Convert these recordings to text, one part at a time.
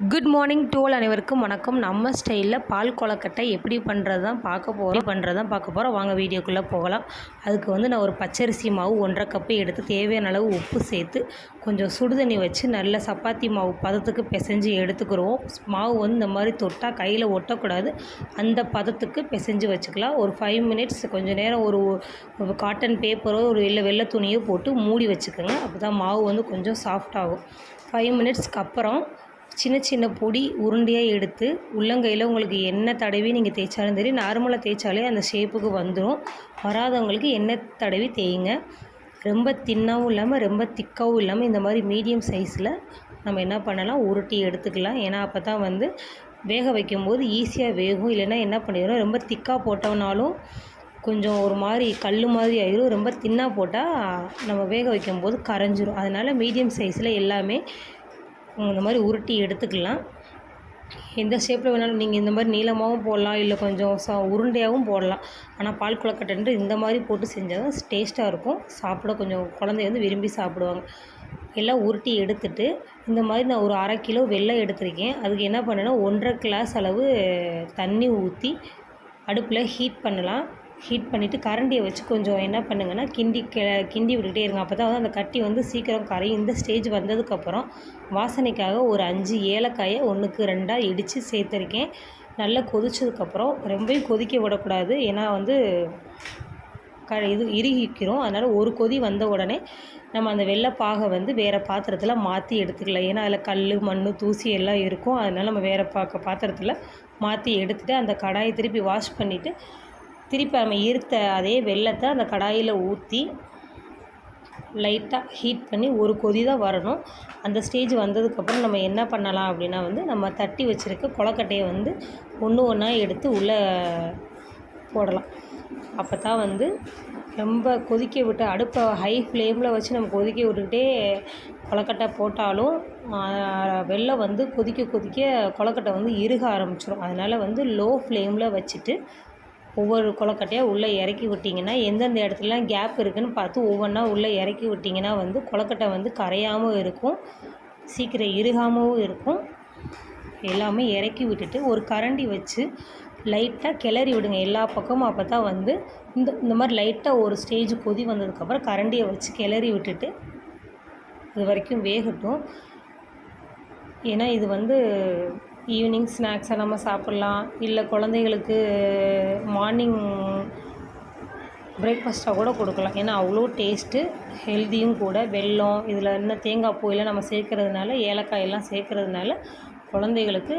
Good morning tool அனைவருக்கும் வணக்கம். நம்ம ஸ்டைலில் பால் கொலக்கட்டை எப்படி பண்ணுறது தான் பார்க்க போகிறோம் பண்ணுறது தான் பார்க்க போகிறோம் வாங்க வீடியோக்குள்ளே போகலாம். அதுக்கு வந்து நான் ஒரு பச்சரிசி மாவு ஒன்றரை கப்பு எடுத்து தேவையான அளவு உப்பு சேர்த்து கொஞ்சம் சுடுதண்ணி வச்சு நல்ல சப்பாத்தி மாவு பதத்துக்கு பிசைஞ்சு எடுத்துக்கிறோம் மாவு வந்து இந்த மாதிரி தொட்டால் கையில் ஒட்டக்கூடாது. அந்த பதத்துக்கு பிசைஞ்சு வச்சுக்கலாம். ஒரு ஃபைவ் மினிட்ஸ் கொஞ்சம் நேரம் ஒரு காட்டன் பேப்பரோ ஒரு இல்லை வெள்ளை துணியோ போட்டு மூடி வச்சுக்கோங்க. அப்போ தான் மாவு வந்து கொஞ்சம் சாஃப்ட் ஆகும். ஃபைவ் மினிட்ஸ்க்கு அப்புறம் சின்ன சின்ன பொடி உருண்டையாக எடுத்து உள்ளங்கையில் உங்களுக்கு என்ன தடவி நீங்கள் தேய்ச்சாலும் சரி நார்மலாக தேய்ச்சாலே அந்த ஷேப்புக்கு வந்துடும் வராதவங்களுக்கு எண்ணெய் தடவி தேய்ங்க. ரொம்ப தின்னாகவும் இல்லாமல் ரொம்ப திக்காகவும் இல்லாமல் இந்த மாதிரி மீடியம் சைஸில் நம்ம என்ன பண்ணலாம் உருட்டி எடுத்துக்கலாம். ஏன்னா அப்போ தான் வந்து வேக வைக்கும்போது ஈஸியாக வேகும். இல்லைன்னா என்ன பண்ணிடும் ரொம்ப திக்காக போட்டோம்னாலும் கொஞ்சம் ஒரு மாதிரி கல் மாதிரி ஆயிரும். ரொம்ப தின்னாக போட்டால் நம்ம வேக வைக்கும்போது கரைஞ்சிரும். அதனால் மீடியம் சைஸில் எல்லாமே இந்த மாதிரி உருட்டி எடுத்துக்கலாம். எந்த ஷேப்பில் வேணாலும் நீங்கள் இந்த மாதிரி நீளமாகவும் போடலாம் இல்லை கொஞ்சம் ச உருண்டையாகவும் போடலாம். ஆனால் பால் கொழக்கட்டைன்ட்டு இந்த மாதிரி போட்டு செஞ்சால் தான் டேஸ்ட்டாக இருக்கும். சாப்பிட கொஞ்சம் குழந்தை வந்து விரும்பி சாப்பிடுவாங்க. எல்லாம் உருட்டி எடுத்துட்டு இந்த மாதிரி நான் ஒரு அரை கிலோ வெள்ளம் எடுத்திருக்கேன். அதுக்கு என்ன பண்ணேன்னா ஒன்றரை கிளாஸ் அளவு தண்ணி ஊற்றி அடுப்பில் ஹீட் பண்ணலாம். ஹீட் பண்ணிவிட்டு கரண்டியை வச்சு கொஞ்சம் என்ன பண்ணுங்கன்னா கிண்டி கிண்டி விட்டுக்கிட்டே இருங்க. அப்போ தான் வந்து அந்த கட்டி வந்து சீக்கிரம் கரையும். இந்த ஸ்டேஜ் வந்ததுக்கப்புறம் வாசனைக்காக ஒரு அஞ்சு ஏலக்காயை ஒன்றுக்கு ரெண்டாக இடித்து சேர்த்துருக்கேன். நல்லா கொதிச்சதுக்கப்புறம் ரொம்பவும் கொதிக்க விடக்கூடாது. ஏன்னா வந்து க இது இறுகிக்கிறோம். அதனால் ஒரு கொதி வந்த உடனே நம்ம அந்த வெள்ளைப்பாகை வந்து வேறு பாத்திரத்தில் மாற்றி எடுத்துக்கலாம். ஏன்னா அதில் கல் மண் தூசி எல்லாம் இருக்கும். அதனால் நம்ம வேறு பாக்க பாத்திரத்தில் மாற்றி எடுத்துகிட்டு அந்த கடாயை திருப்பி வாஷ் பண்ணிவிட்டு திருப்பி நம்ம இருத்த அதே வெள்ளத்தை அந்த கடாயில் ஊற்றி லைட்டாக ஹீட் பண்ணி ஒரு கொதி தான் வரணும். அந்த ஸ்டேஜ் வந்ததுக்கப்புறம் நம்ம என்ன பண்ணலாம் அப்படின்னா வந்து நம்ம தட்டி வச்சுருக்க கொலக்கட்டையை வந்து ஒன்று ஒன்றா எடுத்து உள்ளே போடலாம். அப்போ தான் வந்து ரொம்ப கொதிக்க விட்டு அடுப்பை ஹை ஃப்ளேமில் வச்சு நம்ம கொதிக்க விட்டுக்கிட்டே கொலக்கட்டை போட்டாலும் வெள்ளம் வந்து கொதிக்க கொதிக்க கொலக்கட்டை வந்து இறுக ஆரம்பிச்சிடும் அதனால் வந்து லோ ஃப்ளேமில் வச்சுட்டு ஒவ்வொரு கொலக்கட்டையாக உள்ளே இறக்கி விட்டிங்கன்னா எந்தெந்த இடத்துலலாம் கேப் இருக்குதுன்னு பார்த்து ஒவ்வொன்றா உள்ளே இறக்கி விட்டிங்கன்னா வந்து கொலக்கட்டை வந்து கரையாமல் இருக்கும். சீக்கிரம் இறுகாமவும் இருக்கும். எல்லாமே இறக்கி விட்டுட்டு ஒரு கரண்டி வச்சு லைட்டாக கிளறி விடுங்க. எல்லா பக்கமும் அப்போ தான் வந்து இந்த இந்த மாதிரி லைட்டாக ஒரு ஸ்டேஜ் கொதி வந்ததுக்கப்புறம் கரண்டியை வச்சு கிளறி விட்டுட்டு இது வரைக்கும் வேகட்டும். ஏன்னா இது வந்து ஈவினிங் ஸ்நாக்ஸை நம்ம சாப்பிட்லாம். இல்லை குழந்தைகளுக்கு மார்னிங் பிரேக்ஃபாஸ்ட்டாக கூட கொடுக்கலாம். ஏன்னா அவ்வளோ டேஸ்ட்டு ஹெல்த்தியும் கூட. வெல்லம் இதில் இன்னும் தேங்காய் பூயெல்லாம் நம்ம சேர்க்கறதுனால ஏலக்காய் எல்லாம் சேர்க்கறதுனால குழந்தைகளுக்கு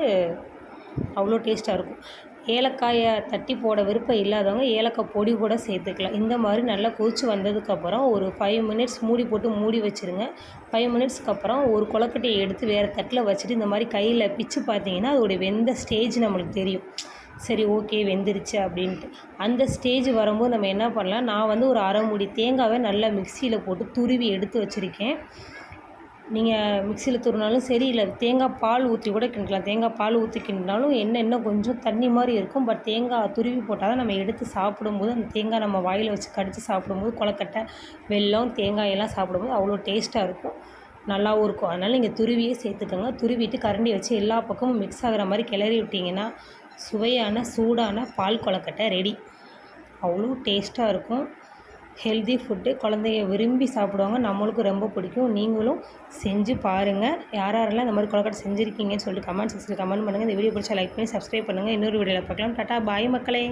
அவ்வளோ டேஸ்ட்டாக இருக்கும். ஏலக்காயை தட்டி போட விருப்பம் இல்லாதவங்க ஏலக்காய் பொடி கூட சேர்த்துக்கலாம். இந்த மாதிரி நல்லா கொதிச்சு வந்ததுக்கப்புறம் ஒரு ஃபைவ் மினிட்ஸ் மூடி போட்டு மூடி வச்சுருங்க. ஃபைவ் மினிட்ஸ்க்கு அப்புறம் ஒரு கொலக்கட்டையை எடுத்து வேறு தட்டில் வச்சுட்டு இந்த மாதிரி கையில் பிச்சு பார்த்தீங்கன்னா அதோடைய வெந்த ஸ்டேஜ் நம்மளுக்கு தெரியும். சரி ஓகே வெந்துருச்சு அப்படின்ட்டு. அந்த ஸ்டேஜ் வரும்போது நம்ம என்ன பண்ணலாம்? நான் வந்து ஒரு அரை மூடி தேங்காவை நல்லா மிக்சியில் போட்டு துருவி எடுத்து வச்சுருக்கேன். நீங்கள் மிக்சியில் துருனாலும் சரி இல்லை தேங்காய் பால் ஊற்றி கூட கிண்டலாம். தேங்காய் பால் ஊற்றி கிண்டினாலும் என்ன இன்னும் கொஞ்சம் தண்ணி மாதிரி இருக்கும். பட் தேங்காய் துருவி போட்டால் தான் நம்ம எடுத்து சாப்பிடும்போது அந்த தேங்காய் நம்ம வாயில் வச்சு கடித்து சாப்பிடும்போது கொலக்கட்டை வெல்லம் தேங்காய் எல்லாம் சாப்பிடும்போது அவ்வளோ டேஸ்ட்டாக இருக்கும். நல்லாவும் இருக்கும். அதனால் நீங்கள் துருவியே சேர்த்துக்கோங்க. துருவிட்டு கரண்டி வச்சு எல்லா பக்கமும் மிக்ஸ் ஆகிற மாதிரி கிளறி விட்டிங்கன்னா சுவையான சூடான பால் கொலக்கட்டை ரெடி அவ்வளோ டேஸ்ட்டாக இருக்கும். ஹெல்தி ஃபுட்டு குழந்தைய விரும்பி சாப்பிடுவாங்க. நம்மளுக்கும் ரொம்ப பிடிக்கும். நீங்களும் செஞ்சு பாருங்கள் யார் யாரெல்லாம் இந்த மாதிரி கொலக்கட்டை செஞ்சுருக்கீங்கன்னு சொல்லிட்டு கமெண்ட் செக்ஷனில் கமெண்ட் பண்ணுங்கள் இந்த வீடியோ பிடிச்சா லைக் பண்ணி சப்ஸ்கிரைப் பண்ணுங்கள் இன்னொரு வீடியோவில் பார்க்கலாம். டாட்டா பாய் மக்களே.